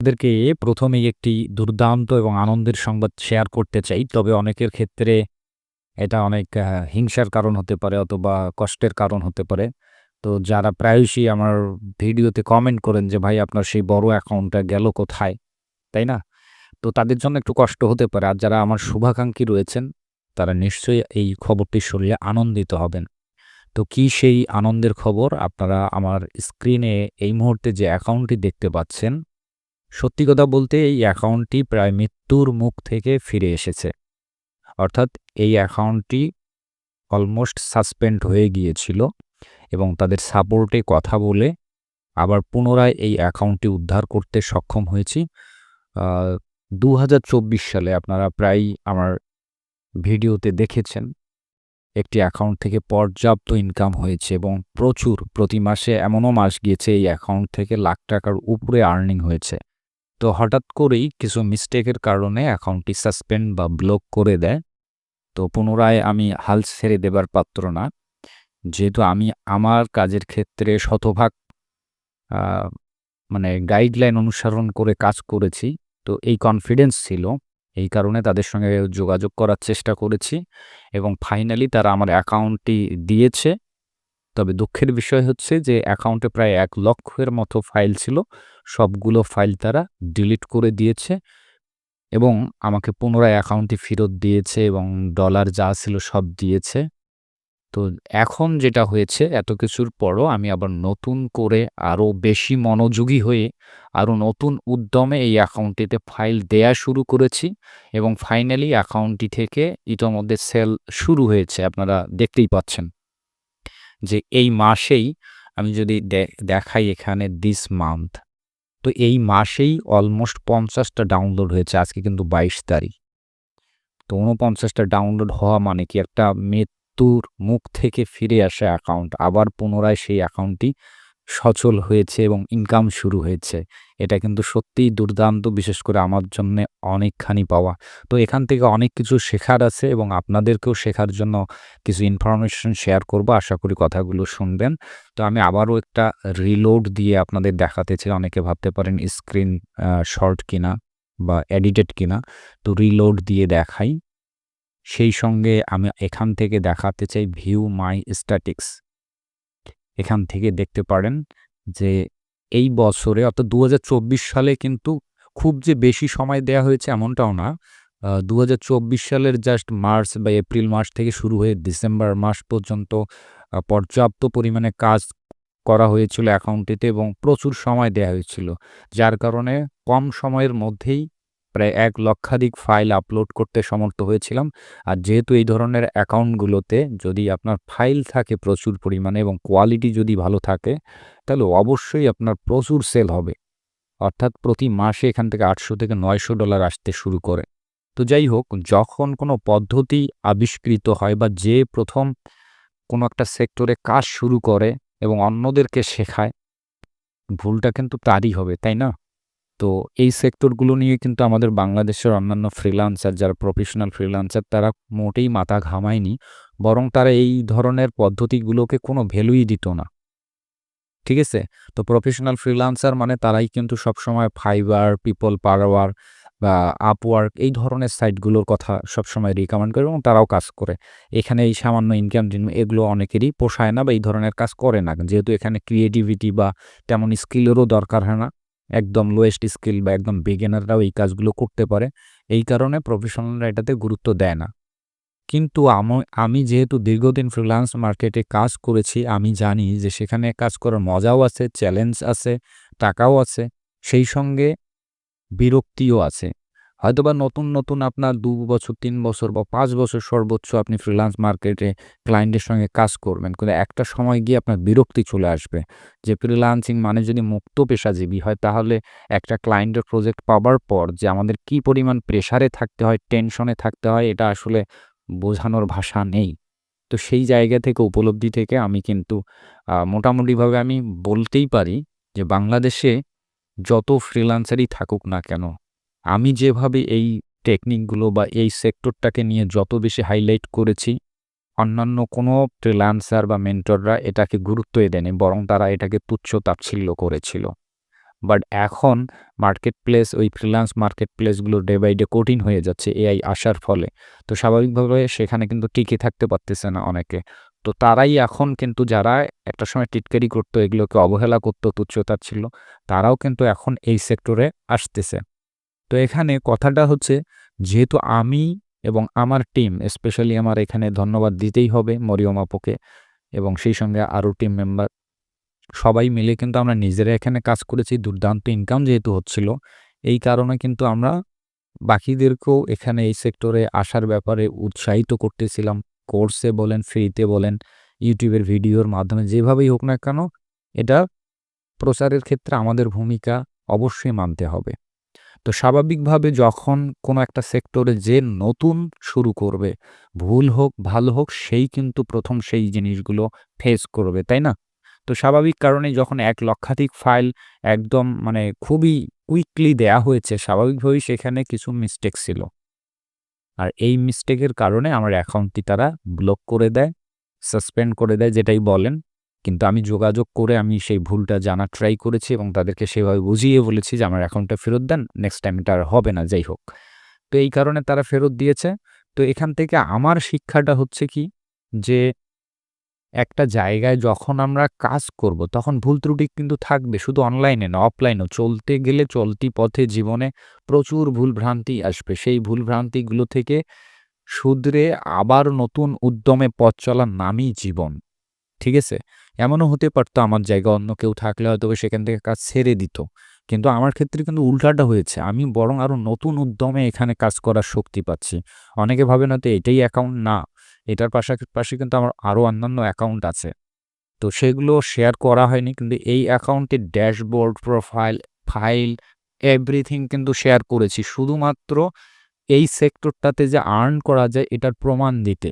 আপনাদেরকে প্রথমেই একটি দুর্দান্ত এবং আনন্দের সংবাদ শেয়ার করতে চাই। তবে অনেকের ক্ষেত্রে এটা অনেক হিংসার কারণ হতে পারে অথবা কষ্টের কারণ হতে পারে। তো যারা প্রায়শই আমার ভিডিওতে কমেন্ট করেন যে, "ভাই আপনার সেই বড় অ্যাকাউন্টটা গেল কোথায়?" তাই না? তো তাদের জন্য একটু কষ্ট হতে পারে। আর যারা আমার শুভাকাঙ্ক্ষী রয়েছেন, তারা নিশ্চয়ই এই খবরটি শুনলে আনন্দিত হবেন। তো কি সেই আনন্দের খবর? আপনারা আমার স্ক্রিনে এই মুহূর্তে যে অ্যাকাউন্টটি দেখতে পাচ্ছেন, সত্যি কথা বলতে এই অ্যাকাউন্টটি প্রায় মৃত্যুর মুখ থেকে ফিরে এসেছে। অর্থাৎ এই অ্যাকাউন্টটি অলমোস্ট সাসপেন্ড হয়ে গিয়েছিল এবং তাদের সাপোর্টে কথা বলে আবার পুনরায় এই অ্যাকাউন্টটি উদ্ধার করতে সক্ষম হয়েছি। ২০২৪ সালে আপনারা প্রায়ই আমার ভিডিওতে দেখেছেন। একটি অ্যাকাউন্ট থেকে পর্যাপ্ত ইনকাম হয়েছে এবং প্রচুর প্রতি মাসে এমনও মাস গিয়েছে এই অ্যাকাউন্ট থেকে লাখ টাকার উপরে আর্নিং হয়েছে। তো হঠাৎ করেই কিছু মিস্টেকের কারণে অ্যাকাউন্টটি সাসপেন্ড বা ব্লক করে দেয়। তো পুনরায় আমি হাল ছেড়ে দেবার পাত্র না। যেহেতু আমি আমার কাজের ক্ষেত্রে শতভাগ মানে গাইডলাইন অনুসরণ করে কাজ করেছি। তো এই কনফিডেন্স ছিল। এই কারণে তাদের সঙ্গে যোগাযোগ করার চেষ্টা করেছি এবং ফাইনালি তারা আমার অ্যাকাউন্টটি দিয়েছে। তবে দুঃখের বিষয় হচ্ছে যে অ্যাকাউন্টে প্রায় এক লক্ষের মতো ফাইল ছিল। সবগুলো ফাইল তারা ডিলিট করে দিয়েছে এবং আমাকে পুনরায় অ্যাকাউন্টটি ফেরত দিয়েছে এবং ডলার যা ছিল সব দিয়েছে। তো এখন যেটা হয়েছে, এত কিছুর পরও আমি আবার নতুন করে আরও বেশি মনোযোগী হয়ে আরও নতুন উদ্যমে এই অ্যাকাউন্টটিতে ফাইল দেয়া শুরু করেছি এবং ফাইনালি অ্যাকাউন্টটি থেকে ইতোমধ্যে সেল শুরু হয়েছে। আপনারা দেখতেই পাচ্ছেন। যে এই মাসেই আমি যদি দেখাই এখানে দিস মান্থ। তো এই মাসেই অলমোস্ট পঞ্চাশটা ডাউনলোড হয়েছে। আজকে কিন্তু ২২ তারিখ। তো ৪৯ টা ডাউনলোড হওয়া মানে কি একটা মৃত্যুর মুখ থেকে ফিরে আসা অ্যাকাউন্ট। আবার পুনরায় সেই অ্যাকাউন্টটি সচল হয়েছে এবং ইনকাম শুরু হয়েছে। এটা কিন্তু সত্যিই দুর্দান্ত, বিশেষ করে আমার জন্যে অনেকখানি পাওয়া। তো এখান থেকে অনেক কিছু শেখার আছে এবং আপনাদেরকেও শেখার জন্য কিছু ইনফরমেশন শেয়ার করব। আশা করি কথাগুলো শুনবেন। তো আমি আবারও একটা রিলোড দিয়ে আপনাদের দেখাতে চাই। অনেকে ভাবতে পারেন স্ক্রিন শর্ট কিনা বা এডিটেড কিনা। তো রিলোড দিয়ে দেখাই। সেই সঙ্গে আমি এখান থেকে দেখাতে চাই ভিউ মাই স্ট্যাটিক্স। এখান থেকে দেখতে পারেন যে এই বছরে অর্থাৎ ২০২৪ সালে কিন্তু খুব যে বেশি সময় দেয়া হয়েছে এমনটাও না। ২০২৪ সালের জাস্ট মার্চ বা এপ্রিল মাস থেকে শুরু হয়ে ডিসেম্বর মাস পর্যন্ত পর্যাপ্ত পরিমাণে কাজ করা হয়েছিল অ্যাকাউন্টটিতে এবং প্রচুর সময় দেয়া হয়েছিল। যার কারণে কম সময়ের মধ্যেই প্রায় এক লক্ষাধিক ফাইল আপলোড করতে সমর্থ হয়েছিলাম। আর যেহেতু এই ধরনের অ্যাকাউন্টগুলোতে যদি আপনার ফাইল থাকে প্রচুর পরিমাণে এবং কোয়ালিটি যদি ভালো থাকে, তাহলে অবশ্যই আপনার প্রচুর সেল হবে। অর্থাৎ প্রতি মাসে এখান থেকে ৮০০ থেকে ৯০০ ডলার আসতে শুরু করে। তো যাই হোক, যখন কোনো পদ্ধতি আবিষ্কৃত হয় বা যে প্রথম কোনো একটা সেক্টরে কাজ শুরু করে এবং অন্যদেরকে শেখায়, ভুলটা কিন্তু তারই হবে, তাই না? তো এই সেক্টরগুলো নিয়ে কিন্তু আমাদের বাংলাদেশের অন্যান্য ফ্রিল্যান্সার যারা প্রফেশনাল ফ্রিল্যান্সার তারা মোটেই মাথা ঘামায়নি। বরং তারা এই ধরনের পদ্ধতিগুলোকে কোনো ভ্যালুই দিত না। ঠিক আছে? তো প্রফেশনাল ফ্রিল্যান্সার মানে তারাই কিন্তু সবসময় ফাইবার, পিপল পাওয়ার বা আপওয়ার্ক এই ধরনের সাইটগুলোর কথা সবসময় রিকমেন্ড করে এবং তারাও কাজ করে। এখানে এই সামান্য ইনকাম এগুলো অনেকেরই পোষায় না বা এই ধরনের কাজ করে না। যেহেতু এখানে ক্রিয়েটিভিটি বা তেমন স্কিলেরও দরকার হয় না। একদম লোয়েস্ট স্কিল বা একদম বিজ্ঞানাররাও এই কাজগুলো করতে পারে। এই কারণে প্রফেশনালরা এটাতে গুরুত্ব দেয় না। কিন্তু আম যেহেতু দীর্ঘদিন ফ্রিল্যান্স মার্কেটে কাজ করেছি, আমি জানি যে সেখানে কাজ করার মজাও আছে, চ্যালেঞ্জ আছে, টাকাও আছে, সেই সঙ্গে বিরক্তিও আছে। হয়তোবা নতুন, নতুন আপনার দু বছর, তিন বছর বা পাঁচ বছর সর্বোচ্চ আপনি ফ্রিল্যান্স মার্কেটে ক্লায়েন্টের সঙ্গে কাজ করবেন। কিন্তু একটা সময় গিয়ে আপনার বিরক্তি চলে আসবে। যে ফ্রিল্যান্সিং মানে যদি মুক্ত পেশাজীবী হয় তাহলে একটা ক্লায়েন্টের প্রজেক্ট পাবার পর যে আমাদের কি পরিমাণ প্রেশারে থাকতে হয়, টেনশনে থাকতে হয় এটা আসলে বোঝানোর ভাষা নেই। তো সেই জায়গা থেকে উপলব্ধি থেকে আমি কিন্তু মোটামুটিভাবে আমি বলতেই পারি যে বাংলাদেশে যত ফ্রিল্যান্সারই থাকুক না কেন, আমি যেভাবে এই টেকনিকগুলো বা এই সেক্টরটাকে নিয়ে যত বেশি হাইলাইট করেছি, অন্যান্য কোনো ফ্রিল্যান্সার বা মেন্টররা এটাকে গুরুত্বই দেয়নি। বরং তারা এটাকে তুচ্ছ তাচ্ছিল্য করেছিল। বাট এখন মার্কেট প্লেস ওই ফ্রিল্যান্স মার্কেট প্লেসগুলো ডে বাই ডে কঠিন হয়ে যাচ্ছে এআই আসার ফলে তো স্বাভাবিকভাবে সেখানে কিন্তু টিকে থাকতে পারতেছে না অনেকে তো তারাই এখন কিন্তু যারা একটা সময় টিটকারি করতো এগুলোকে অবহেলা করতো তুচ্ছতার ছিল তারাও কিন্তু এখন এই সেক্টরে আসতেছে তো এখানে কথাটা হচ্ছে, যেহেতু আমি এবং আমার টিম স্পেশালি আমার এখানে ধন্যবাদ দিতেই হবে মরিয়ম আপুকে এবং সেই সঙ্গে আরও টিম মেম্বার সবাই মিলে কিন্তু আমরা নিজেরা এখানে কাজ করেছি, দুর্দান্ত ইনকাম যেহেতু হচ্ছিল, এই কারণে কিন্তু আমরা বাকিদেরকেও এখানে এই সেক্টরে আসার ব্যাপারে উৎসাহিত করতেছিলাম। কোর্সে বলেন ফ্রিতে বলেন, ইউটিউবের ভিডিওর মাধ্যমে যেভাবেই হোক না কেন, এটা প্রচারের ক্ষেত্রে আমাদের ভূমিকা অবশ্যই মানতে হবে। তো স্বাভাবিকভাবে যখন কোনো একটা সেক্টরে যে নতুন শুরু করবে, ভুল হোক, ভালো হোক, সেই কিন্তু প্রথম সেই জিনিসগুলো ফেস করবে, তাই না? তো স্বাভাবিক কারণে যখন এক লক্ষাধিক ফাইল একদম মানে খুবই কুইকলি দেয়া হয়েছে, স্বাভাবিকভাবেই সেখানে কিছু মিস্টেক ছিল। আর এই মিস্টেকের কারণে আমার অ্যাকাউন্টটি তারা ব্লক করে দেয় সাসপেন্ড করে দেয়, যেটাই বলেন। কিন্তু আমি যোগাযোগ করে আমি সেই ভুলটা জানার ট্রাই করেছি এবং তাদেরকে সেভাবে বুঝিয়ে বলেছি যে আমার অ্যাকাউন্টটা ফেরত দেন নেক্সট টাইম এটা আর হবে না, যাই হোক। তো এই কারণে তারা ফেরত দিয়েছে। তো এখান থেকে আমার শিক্ষাটা হচ্ছে কি যে একটা জায়গায় যখন আমরা কাজ করব, তখন ভুল ত্রুটি কিন্তু থাকবে, শুধু অনলাইনে না অফলাইনেও চলতে গেলে চলতি পথে জীবনে প্রচুর ভুল ভ্রান্তি আসবে। সেই ভুল ভ্রান্তিগুলো থেকে শুধরে আবার নতুন উদ্যমে পথ চলার নামই জীবন। ঠিক আছে? এমনও হতে পারতো আমার জায়গা অন্য কেউ থাকলে হয়তো সেখান থেকে কাজ ছেড়ে দিত। কিন্তু আমার ক্ষেত্রে কিন্তু উল্টাটা হয়েছে। আমি বরং আরও নতুন উদ্যমে এখানে কাজ করার শক্তি পাচ্ছি। অনেকে ভাবে না তো এটাই অ্যাকাউন্ট না। এটার পাশাপাশি কিন্তু আমার আরও অন্যান্য অ্যাকাউন্ট আছে। তো সেগুলো শেয়ার করা হয়নি। কিন্তু এই অ্যাকাউন্টের ড্যাশবোর্ড প্রোফাইল ফাইল এভরিথিং কিন্তু শেয়ার করেছি। শুধুমাত্র এই সেক্টরটাতে যে আর্ন করা যায়, এটার প্রমাণ দিতে।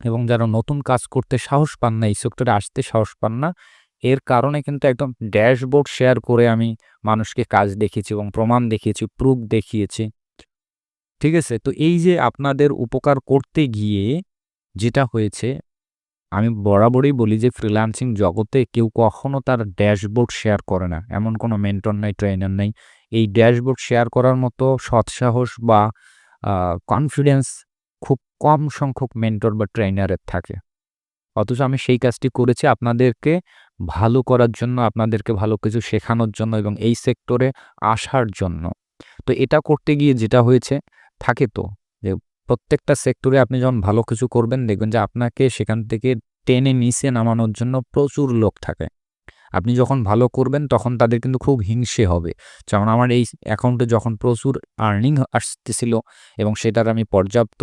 এবং যারা নতুন কাজ করতে সাহস পান না, এই সেক্টরে আসতে সাহস পান না, এর কারণে কিন্তু একদম ড্যাশবোর্ড শেয়ার করে আমি মানুষকে কাজ দেখিয়েছি এবং প্রমাণ দেখিয়েছি, প্রুফ দেখিয়েছি। ঠিক আছে? তো এই যে আপনাদের উপকার করতে গিয়ে যেটা হয়েছে, আমি বরাবরই বলি যে ফ্রিল্যান্সিং জগতে কেউ কখনো তার ড্যাশবোর্ড শেয়ার করে না। এমন কোনো মেন্টর নাই ট্রেনার নাই। এই ড্যাশবোর্ড শেয়ার করার মতো সৎসাহস বা কনফিডেন্স খুব কম সংখ্যক মেন্টর বা ট্রেনারের থাকে। অথচ আমি সেই কাজটি করেছি আপনাদেরকে ভালো করার জন্য, আপনাদেরকে ভালো কিছু শেখানোর জন্য এবং এই সেক্টরে আসার জন্য। তো এটা করতে গিয়ে যেটা হয়েছে, থাকে তো যে প্রত্যেকটা সেক্টরে আপনি যখন ভালো কিছু করবেন, দেখবেন যে আপনাকে সেখান থেকে টেনে নিচে নামানোর জন্য প্রচুর লোক থাকে। আপনি যখন ভালো করবেন, তখন তাদের কিন্তু খুব হিংসে হবে। যেমন আমার এই অ্যাকাউন্টে যখন প্রচুর আর্নিং আসতেছিল এবং সেটার আমি পর্যাপ্ত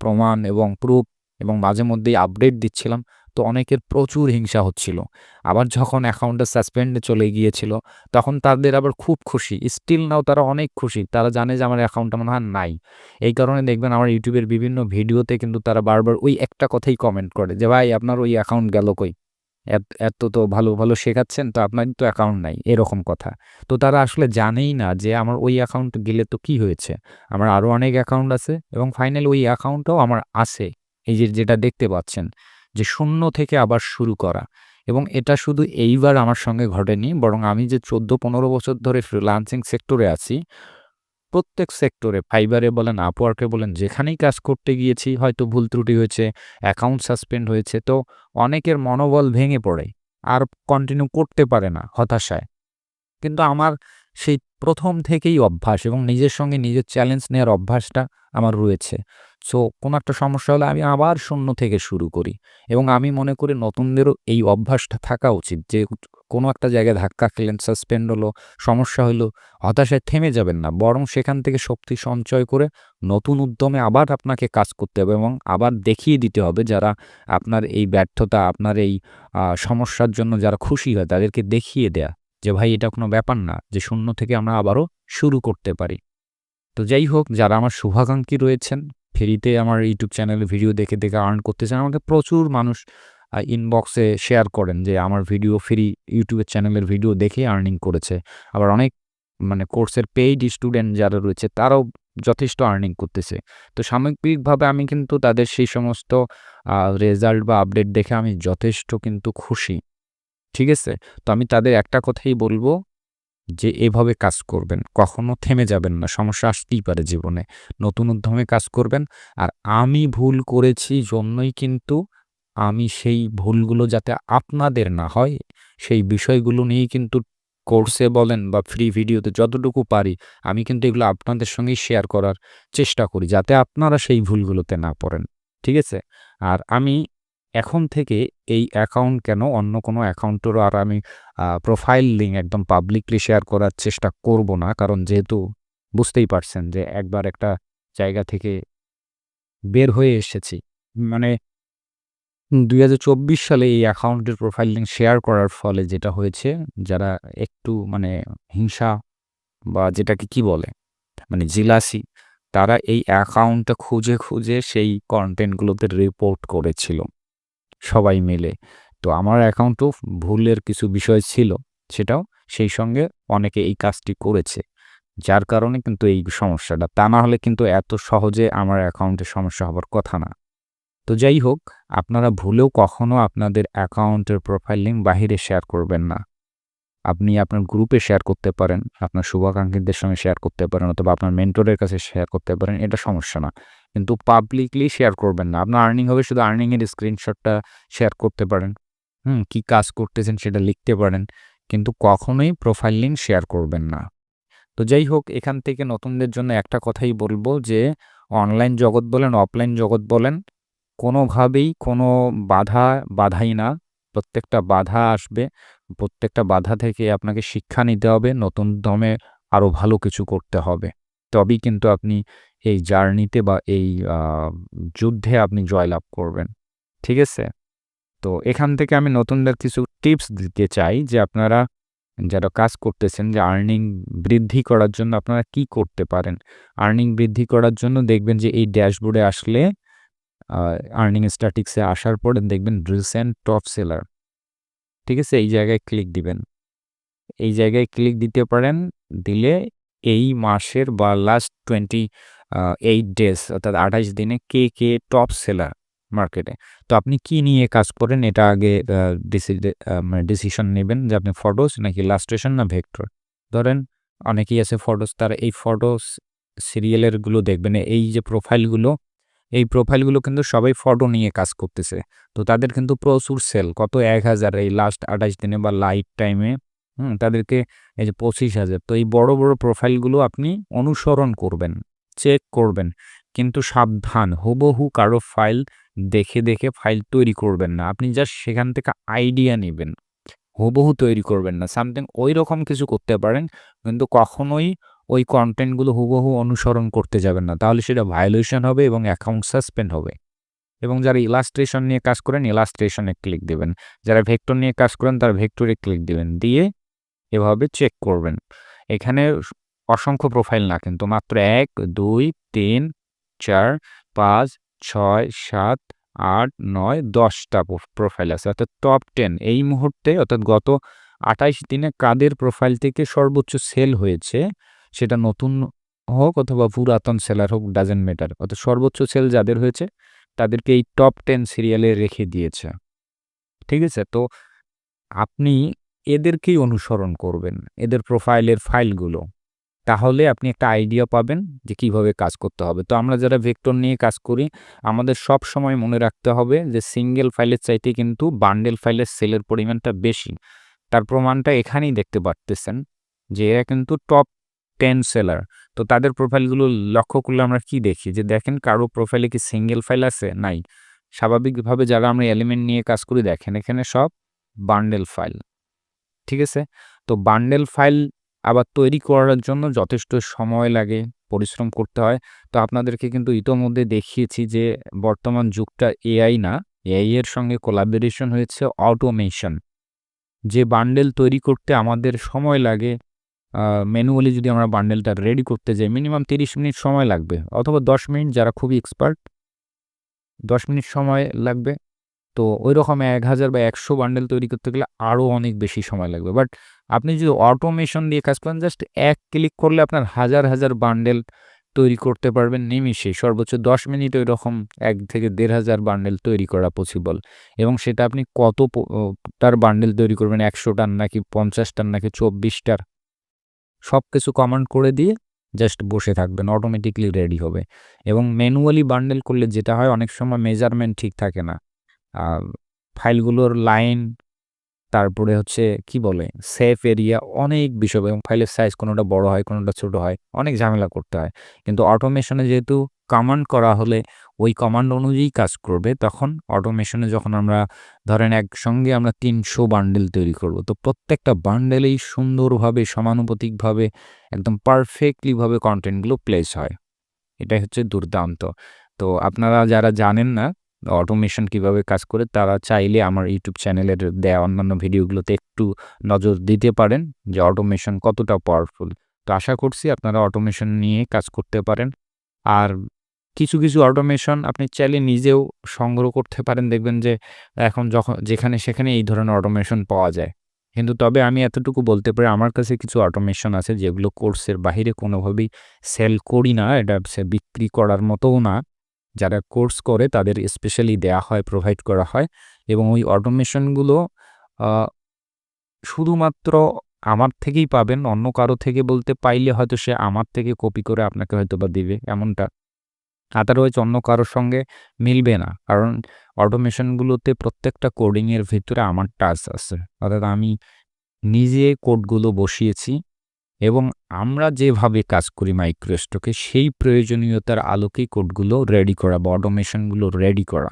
প্রমাণ এবং প্রুফ এবং মাঝে মধ্যেই আপডেট দিচ্ছিলাম, তো অনেকের প্রচুর হিংসা হচ্ছিল। আবার যখন অ্যাকাউন্টটা সাসপেন্ডে চলে গিয়েছিল, তখন তাদের আবার খুব খুশি। স্টিল নাও তারা অনেক খুশি। তারা জানে যে আমার অ্যাকাউন্টটা মনে হয় নাই। এই কারণে দেখবেন আমার ইউটিউবের বিভিন্ন ভিডিওতে কিন্তু তারা বারবার ওই একটা কথাই কমেন্ট করে যে, ভাই, আপনার ওই অ্যাকাউন্ট গেল কই? এত তো ভালো ভালো শেখাচ্ছেন, তো আপনার তো অ্যাকাউন্ট নাই, এরকম কথা। তো তারা আসলে জানেই না যে আমার ওই অ্যাকাউন্ট গেলে তো কি হয়েছে? আমার আরও অনেক অ্যাকাউন্ট আছে এবং ফাইনালি ওই অ্যাকাউন্টও আমার আছে, এই যে, যেটা দেখতে পাচ্ছেন, যে শূন্য থেকে আবার শুরু করা। এবং এটা শুধু এইবার আমার সঙ্গে ঘটেনি, বরং আমি যে চোদ্দ, পনেরো বছর ধরে ফ্রিলান্সিং সেক্টরে আছি প্রত্যেক সেক্টরে, ফাইবারে বলেন, আপওয়ার্কে বলেন, যেখানেই কাজ করতে গিয়েছি, হয়তো ভুল ত্রুটি হয়েছে, অ্যাকাউন্ট সাসপেন্ড হয়েছে, তো অনেকের মনোবল ভেঙে পড়ে, আর কন্টিনিউ করতে পারে না হতাশায়। কিন্তু আমার সেই প্রথম থেকেই অভ্যাস এবং নিজের সঙ্গে নিজের চ্যালেঞ্জ নেওয়ার অভ্যাসটা আমার রয়েছে। সো কোনো একটা সমস্যা হলে আমি আবার শূন্য থেকে শুরু করি এবং আমি মনে করি নতুনদেরও এই অভ্যাসটা থাকা উচিত যে কোনো একটা জায়গায় ধাক্কা খেলেন সাসপেন্ড হলো, সমস্যা হলো হতাশায় থেমে যাবেন না। বরং সেখান থেকে শক্তি সঞ্চয় করে নতুন উদ্যমে আবার আপনাকে কাজ করতে হবে এবং আবার দেখিয়ে দিতে হবে যারা আপনার এই ব্যর্থতা, আপনার এই সমস্যার জন্য যারা খুশি হয় তাদেরকে দেখিয়ে দেয়া। যে, ভাই, এটা কোনো ব্যাপার না, যে, শূন্য থেকে আমরা আবারও শুরু করতে পারি। তো যাই হোক, যারা আমার শুভাকাঙ্ক্ষী রয়েছেন, ফেরিতে আমার ইউটিউব চ্যানেলে ভিডিও দেখে দেখে আর্ন করতে চান আমাকে প্রচুর মানুষ ইনবক্সে শেয়ার করেন যে, আমার ভিডিও ফ্রি ইউটিউবের চ্যানেলের ভিডিও দেখে আর্নিং করেছে। আবার অনেক মানে কোর্সের পেইড স্টুডেন্ট যারা রয়েছে, তারাও যথেষ্ট আর্নিং করতেছে। তো সামগ্রিকভাবে আমি কিন্তু তাদের সেই সমস্ত রেজাল্ট বা আপডেট দেখে আমি যথেষ্ট কিন্তু খুশি। ঠিক আছে? তো আমি তাদের একটা কথাই বলব যে, এভাবে কাজ করবেন। কখনো থেমে যাবেন না, সমস্যা আসতেই পারে জীবনে। নতুন উদ্যমে কাজ করবেন। আর আমি ভুল করেছি জন্যই কিন্তু আমি সেই ভুলগুলো যাতে আপনাদের না হয়, সেই বিষয়গুলো নিয়েই কিন্তু কোর্সে বলেন বা ফ্রি ভিডিওতে যতটুকু পারি, আমি কিন্তু এগুলো আপনাদের সঙ্গেই শেয়ার করার চেষ্টা করি, যাতে আপনারা সেই ভুলগুলোতে না পড়েন। ঠিক আছে? আর আমি এখন থেকে এই অ্যাকাউন্ট কেন? অন্য কোনো অ্যাকাউন্টেরও আর আমি প্রোফাইল লিঙ্ক একদম পাবলিকলি শেয়ার করার চেষ্টা করব না। কারণ যেহেতু বুঝতেই পারছেন যে একবার একটা জায়গা থেকে বের হয়ে এসেছি। মানে দু হাজার চব্বিশ সালে এই অ্যাকাউন্টের প্রোফাইল লিঙ্ক শেয়ার করার ফলে যেটা হয়েছে, যারা একটু মানে হিংসা বা যেটাকে কি বলে? মানে জিলাসি, তারা এই অ্যাকাউন্টটা খুঁজে খুঁজে সেই কন্টেন্টগুলোতে রিপোর্ট করেছিল। সবাই মিলে। তো আমার অ্যাকাউন্টও ভুলের কিছু বিষয় ছিল সেটাও সেই সঙ্গে অনেকে এই কাজটি করেছে, যার কারণে কিন্তু এই সমস্যাটা। তা না হলে কিন্তু এত সহজে আমার অ্যাকাউন্টে সমস্যা হবার কথা না। তো যাই হোক, আপনারা ভুলেও কখনো আপনাদের অ্যাকাউন্টের প্রোফাইল লিঙ্ক বাহিরে শেয়ার করবেন না। আপনি আপনার গ্রুপে শেয়ার করতে পারেন, আপনার শুভাকাঙ্ক্ষীদের সঙ্গে শেয়ার করতে পারেন অথবা আপনার মেন্টরের কাছে শেয়ার করতে পারেন, এটা সমস্যা না। কিন্তু পাবলিকলি শেয়ার করবেন না। আপনার আর্নিং হবে শুধু আর্নিংয়ের স্ক্রিনশটটা শেয়ার করতে পারেন। হুম, কী কাজ করতেছেন সেটা লিখতে পারেন। কিন্তু কখনোই প্রোফাইল লিঙ্ক শেয়ার করবেন না। তো যাই হোক, এখান থেকে নতুনদের জন্য একটা কথাই বলব যে অনলাইন জগৎ বলেন অফলাইন জগৎ বলেন, কোনোভাবেই কোনো বাধা বাধাই না। প্রত্যেকটা বাধা আসবে, প্রত্যেকটা বাধা থেকে আপনাকে শিক্ষা নিতে হবে, নতুন দমে আরও ভালো কিছু করতে হবে। তবেই কিন্তু আপনি এই জার্নিতে বা এই যুদ্ধে আপনি জয়লাভ করবেন। ঠিক আছে? তো এখান থেকে আমি নতুনদের কিছু টিপস দিতে চাই যে আপনারা যারা কাজ করতেছেন, যে আর্নিং বৃদ্ধি করার জন্য আপনারা কি করতে পারেন? আর্নিং বৃদ্ধি করার জন্য দেখবেন যে এই ড্যাশবোর্ডে আসলে আর্নিং স্ট্যাটিক্সে আসার পরে দেখবেন রিসেন্ট টপ সেলার। ঠিক আছে? এই জায়গায় ক্লিক দিবেন। এই জায়গায় ক্লিক দিতে পারেন, দিলে এই মাসের বা লাস্ট টোয়েন্টি এইট ডেজ অর্থাৎ আঠাশ দিনে কে কে টপ সেলার মার্কেটে তো আপনি কি নিয়ে কাজ করেন? এটা আগে মানে ডিসিশন নেবেন যে আপনি ফটোস নাকি লাস্ট্রেশন না ভেক্টর ধরেন অনেকেই আছে ফটোস তারা এই ফটোস সিরিয়ালেরগুলো দেখবেন, এই যে প্রোফাইলগুলো এই প্রোফাইলগুলো কিন্তু সবাই ফটো নিয়ে কাজ করতেছে। তো তাদের কিন্তু প্রচুর সেল কত এক হাজার এই লাস্ট আঠাশ দিনে বা লাইফ টাইমে হুম, তাদেরকে এই যে পঁচিশ হাজার, তো এই বড় বড় প্রোফাইলগুলো আপনি অনুসরণ করবেন চেক করবেন। কিন্তু সাবধান, হুবহু কারও ফাইল দেখে দেখে ফাইল তৈরি করবেন না। আপনি জাস্ট সেখান থেকে আইডিয়া নেবেন। হুবহু তৈরি করবেন না। সামথিং ওই রকম কিছু করতে পারেন, কিন্তু কখনোই ওই কন্টেন্টগুলো হুবহু অনুসরণ করতে যাবেন না। তাহলে সেটা ভায়োলেশন হবে এবং অ্যাকাউন্ট সাসপেন্ড হবে। এবং যারা ইলাস্ট্রেশন নিয়ে কাজ করেন ইলাস্ট্রেশনে ক্লিক দেবেন। যারা ভেক্টর নিয়ে কাজ করেন, তারা ভেক্টরে ক্লিক দেবেন। দিয়ে এভাবে চেক করবেন। এখানে অসংখ্য প্রোফাইল না কিন্তু মাত্র এক, দুই, তিন, চার, পাঁচ, ছয়, সাত, আট, নয়, দশটা প্রোফাইল আছে। অর্থাৎ টপ টেন এই মুহূর্তে, অর্থাৎ গত আঠাইশ দিনে কাদের প্রোফাইল থেকে সর্বোচ্চ সেল হয়েছে, সেটা নতুন হোক অথবা পুরাতন সেলার হোক ডাজেন্ট ম্যাটার অর্থাৎ সর্বোচ্চ সেল যাদের হয়েছে, তাদেরকে এই টপ টেন সিরিয়ালে রেখে দিয়েছে। ঠিক আছে? তো আপনি এদেরকেই অনুসরণ করবেন, এদের প্রোফাইলের ফাইলগুলো তাহলে আপনি একটা আইডিয়া পাবেন যে কীভাবে কাজ করতে হবে। তো আমরা যারা ভেক্টর নিয়ে কাজ করি, আমাদের সব সময় মনে রাখতে হবে যে সিঙ্গেল ফাইলের চাইতে কিন্তু বান্ডেল ফাইলের সেলের পরিমাণটা বেশি। তার প্রমাণটা এখানেই দেখতে পারতেছেন যে এরা কিন্তু টপ টেন সেলার তো তাদের প্রোফাইলগুলো লক্ষ্য করলে আমরা কি দেখি? যে দেখেন কারও প্রোফাইলে কি সিঙ্গেল ফাইল আছে? নাই। স্বাভাবিকভাবে যারা আমরা এলিমেন্ট নিয়ে কাজ করি, দেখেন এখানে সব বান্ডেল ফাইল ঠিক আছে? তো বান্ডেল ফাইল আবার তৈরি করার জন্য যথেষ্ট সময় লাগে, পরিশ্রম করতে হয়। তো আপনাদেরকে কিন্তু ইতোমধ্যে দেখিয়েছি যে বর্তমান যুগটা এআই না এআই এর সঙ্গে কোলাবোরেশন হয়েছে অটোমেশন যে বান্ডেল তৈরি করতে আমাদের সময় লাগে ম্যানুয়ালি যদি আমরা বান্ডেলটা রেডি করতে যাই মিনিমাম তিরিশ মিনিট সময় লাগবে, অথবা দশ মিনিট যারা খুবই এক্সপার্ট দশ মিনিট সময় লাগবে। তো ওই রকম এক হাজার বা একশো বান্ডেল তৈরি করতে গেলে আরও অনেক বেশি সময় লাগবে। বাট আপনি যদি অটোমেশন দিয়ে কাজ করেন জাস্ট এক ক্লিক করলে আপনার হাজার হাজার বান্ডেল তৈরি করতে পারবেন নিমিষে। সর্বোচ্চ দশ মিনিট ওই রকম এক থেকে দেড় হাজার বান্ডেল তৈরি করা পসিবল এবং সেটা আপনি কত তার বান্ডেল তৈরি করবেন? একশো একশোটার নাকি পঞ্চাশটার নাকি চব্বিশটার সব কিছু কমান্ড করে দিয়ে জাস্ট বসে থাকবেন অটোমেটিকলি রেডি হবে। এবং ম্যানুয়ালি বান্ডেল করলে যেটা হয়, অনেক সময় মেজারমেন্ট ঠিক থাকে না। ফাইলগুলোর লাইন, তারপরে হচ্ছে কি বলে, সেফ এরিয়া অনেক বিষয় এবং ফাইলের সাইজ কোনোটা বড় হয়, কোনোটা ছোট হয়, অনেক ঝামেলা করতে হয়। কিন্তু অটোমেশনে যেহেতু কমান্ড করা হলে ওই কমান্ড অনুযায়ী কাজ করবে, তখন অটোমেশনে যখন আমরা ধরেন একসঙ্গে আমরা তিনশো বান্ডেল তৈরি করব, তো প্রত্যেকটা বান্ডেলেই সুন্দরভাবে, সমানুপাতিকভাবে, একদম পারফেক্টলিভাবে কন্টেন্টগুলো প্লেস হয়। এটাই হচ্ছে দুর্দান্ত। তো আপনারা যারা জানেন না অটোমেশন কীভাবে কাজ করে, তারা চাইলে আমার ইউটিউব চ্যানেলের দেয়া অন্যান্য ভিডিওগুলোতে একটু নজর দিতে পারেন যে অটোমেশন কতটা পাওয়ারফুল তো আশা করছি আপনারা অটোমেশন নিয়ে কাজ করতে পারেন। আর কিছু কিছু অটোমেশন আপনি চাইলে নিজেও সংগ্রহ করতে পারেন। দেখবেন যে এখন যখন, যেখানে, সেখানে এই ধরনের অটোমেশন পাওয়া যায়। কিন্তু তবে আমি এতটুকু বলতে পারি, আমার কাছে কিছু অটোমেশন আছে যেগুলো কোর্সের বাহিরে কোনোভাবেই সেল করি না। এটা বিক্রি করার মতোও না। যারা কোর্স করে তাদের স্পেশালি দেয়া হয়, প্রোভাইড করা হয় এবং ওই অটোমেশনগুলো শুধুমাত্র আমার থেকেই পাবেন, অন্য কারও থেকে বলতে পাইলে হয়তো সে আমার থেকে কপি করে আপনাকে হয়তো বা দিবে এমনটা। আদারওয়াইজ অন্য কারোর সঙ্গে মিলবে না, কারণ অটোমেশনগুলোতে প্রত্যেকটা কোডিংয়ের ভিতরে আমার টাচ আছে। অর্থাৎ আমি নিজে কোডগুলো বসিয়েছি এবং আমরা যেভাবে কাজ করি মাইক্রোস্টকে সেই প্রয়োজনীয়তার আলোকেই কোডগুলো রেডি করা বা অটোমেশনগুলো রেডি করা।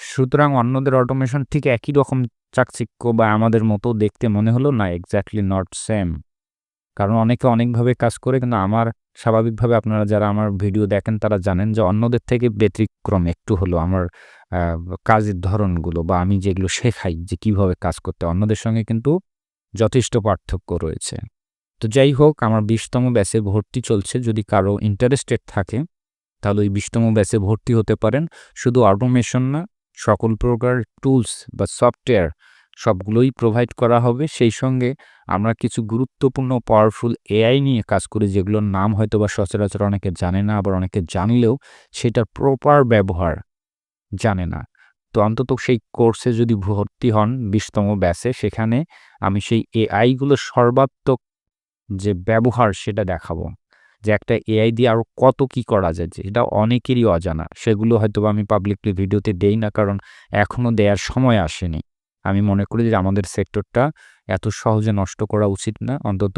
সুতরাং অন্যদের অটোমেশন ঠিক একই রকম চাকচিক্য বা আমাদের মতো দেখতে মনে হলো না এক্স্যাক্টলি নট সেম কারণ অনেকে অনেকভাবে কাজ করে, কিন্তু আমার স্বাভাবিকভাবে আপনারা যারা আমার ভিডিও দেখেন, তারা জানেন যে অন্যদের থেকে ব্যতিক্রম একটু হলো আমার কাজের ধরনগুলো বা আমি যেগুলো শেখাই যে কীভাবে কাজ করতে অন্যদের সঙ্গে কিন্তু যথেষ্ট পার্থক্য রয়েছে। তো যাই হোক, আমার বিশতম ব্যাচে ভর্তি চলছে। যদি কারও ইন্টারেস্টেড থাকে, তাহলে ওই বিশতম ব্যাচে ভর্তি হতে পারেন। শুধু অটোমেশন না, সকল প্রকার টুলস বা সফটওয়্যার সবগুলোই প্রোভাইড করা হবে। সেই সঙ্গে আমরা কিছু গুরুত্বপূর্ণ পাওয়ারফুল এআই নিয়ে কাজ করি, যেগুলোর নাম হয়তো বা সচরাচর অনেকে জানে না, আবার অনেকে জানলেও সেটার প্রপার ব্যবহার জানে না। তো অন্তত সেই কোর্সে যদি ভর্তি হন বিশতম ব্যাচে, সেখানে আমি সেই এআইগুলো সর্বাত্মক যে ব্যবহার সেটা দেখাবো। যে একটা এআই দিয়ে আরও কত কি করা যায় যেটা অনেকেরই অজানা। সেগুলো হয়তো আমি পাবলিকলি ভিডিওতে দেই না, কারণ এখনও দেওয়ার সময় আসেনি। আমি মনে করি যে আমাদের সেক্টরটা এত সহজে নষ্ট করা উচিত না, অন্তত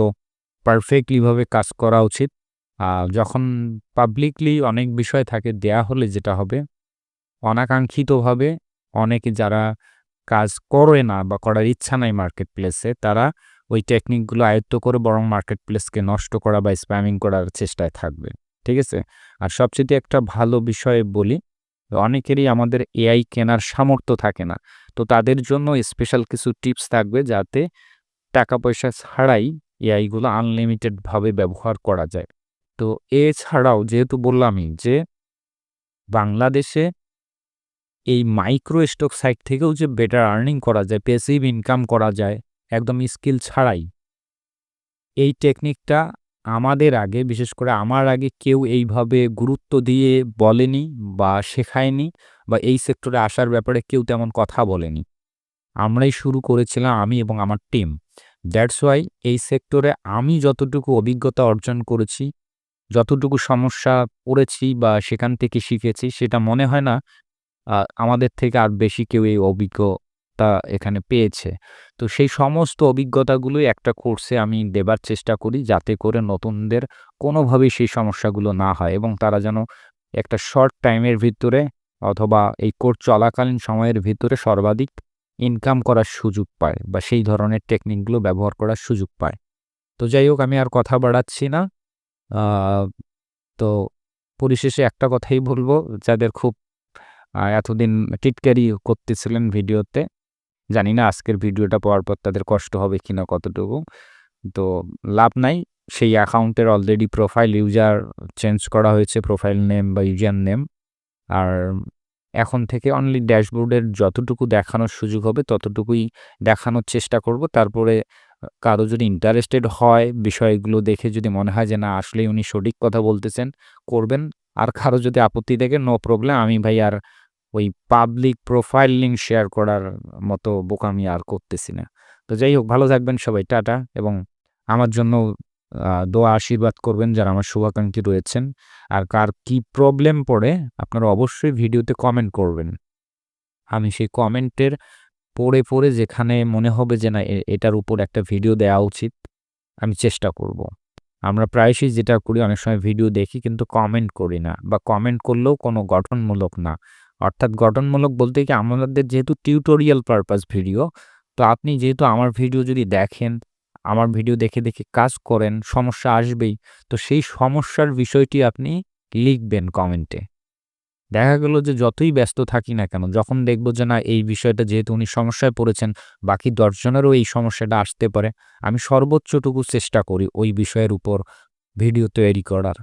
পারফেক্টলিভাবে কাজ করা উচিত। যখন পাবলিকলি অনেক বিষয় থাকে, দেয়া হলে যেটা হবে, অনাকাঙ্ক্ষিতভাবে অনেকে যারা কাজ করে না বা করার ইচ্ছা নাই মার্কেট প্লেসে তারা ওই টেকনিকগুলো আয়ত্ত করে বরং মার্কেট প্লেসকে নষ্ট করা বা স্প্যামিং করার চেষ্টায় থাকবে, ঠিক আছে? আর সবচেয়ে একটা ভালো বিষয়ে বলি, অনেকেরই আমাদের এআই কেনার সামর্থ্য থাকে না, তো তাদের জন্য স্পেশাল কিছু টিপস থাকবে যাতে টাকা পয়সা ছাড়াই এআইগুলো আনলিমিটেডভাবে ব্যবহার করা যায়। তো এছাড়াও যেহেতু বললামই যে বাংলাদেশে এই মাইক্রো স্টক সাইট থেকেও যে বেটার আর্নিং করা যায় পেসিভ ইনকাম করা যায় একদম স্কিল ছাড়াই। এই টেকনিকটা আমাদের আগে, বিশেষ করে আমার আগে কেউ এইভাবে গুরুত্ব দিয়ে বলেনি বা শেখায়নি বা এই সেক্টরে আসার ব্যাপারে কেউ তেমন কথা বলেনি। আমরাই শুরু করেছিলাম, আমি এবং আমার টিম। দ্যাটস ওয়াই এই সেক্টরে আমি যতটুকু অভিজ্ঞতা অর্জন করেছি, যতটুকু সমস্যা পড়েছি বা সেখান থেকে শিখেছি, সেটা মনে হয় না আমাদের থেকে আর বেশি কেউ এই অভিজ্ঞতা এখানে পেয়েছে। তো সেই সমস্ত অভিজ্ঞতাগুলোই একটা কোর্সে আমি দেবার চেষ্টা করি যাতে করে নতুনদের কোনোভাবেই সেই সমস্যাগুলো না হয় এবং তারা যেন একটা শর্ট টাইমের ভিতরে অথবা এই কোর্স চলাকালীন সময়ের ভিতরে সর্বাধিক ইনকাম করার সুযোগ পায় বা সেই ধরনের টেকনিকগুলো ব্যবহার করার সুযোগ পায়। তো যাই হোক, আমি আর কথা বাড়াচ্ছি না। তো পরিশেষে একটা কথাই বলব, যাদের খুব এতদিন টিটকারি করতেছিলেন ভিডিওতে জানি না আজকের ভিডিওটা পাওয়ার পর তাদের কষ্ট হবে কি না কতটুকু। তো লাভ নাই। সেই অ্যাকাউন্টের অলরেডি প্রোফাইল ইউজার চেঞ্জ করা হয়েছে প্রোফাইল নেম বা ইউজার নেম আর এখন থেকে অনলি ড্যাশবোর্ডের যতটুকু দেখানোর সুযোগ হবে, ততটুকুই দেখানোর চেষ্টা করব। তারপরে কারও যদি ইন্টারেস্টেড হয় বিষয়গুলো দেখে যদি মনে হয় যে না, আসলেই উনি সঠিক কথা বলতেছেন, করবেন। আর কারও যদি আপত্তি দেখে নো প্রবলেম আমি ভাই আর ওই পাবলিক প্রোফাইল লিঙ্ক শেয়ার করার মতো বোকামি আর করতেছি না তো যাই হোক ভালো থাকবেন সবাই টাটা এবং আমার জন্য দোয়া আশীর্বাদ করবেন যারা আমার শুভাকাঙ্ক্ষী রয়েছেন। আর কার কি প্রবলেম পড়ে আপনারা অবশ্যই ভিডিওতে কমেন্ট করবেন। আমি সেই কমেন্টের পড়ে, পড়ে যেখানে মনে হবে যে না এটার উপর একটা ভিডিও দেওয়া উচিত, আমি চেষ্টা করব। আমরা প্রায়শই যেটা করি অনেক সময় ভিডিও দেখি কিন্তু কমেন্ট করি না বা কমেন্ট করলেও কোনো গঠনমূলক না। অর্থাৎ গঠনমূলক বলতে কি আমাদের যেহেতু টিউটোরিয়াল পারপাস ভিডিও, তো আপনি যেহেতু আমার ভিডিও যদি দেখেন, আমার ভিডিও দেখে, দেখে কাজ করেন, সমস্যা আসবেই। তো সেই সমস্যার বিষয়টি আপনি লিখবেন কমেন্টে। দেখা গেল যে যতই ব্যস্ত থাকি না কেন, যখন দেখব যে না এই বিষয়টা যেহেতু উনি সমস্যায় পড়েছেন, বাকি দশজনেরও এই সমস্যাটা আসতে পারে। আমি সর্বোচ্চটুকু চেষ্টা করি ওই বিষয়ের উপর ভিডিও তৈরি করার।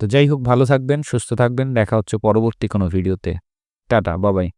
তো যাই হোক ভালো থাকবেন, সুস্থ থাকবেন। দেখা হচ্ছে পরবর্তী কোনো ভিডিওতে। টাটা, বাবাই।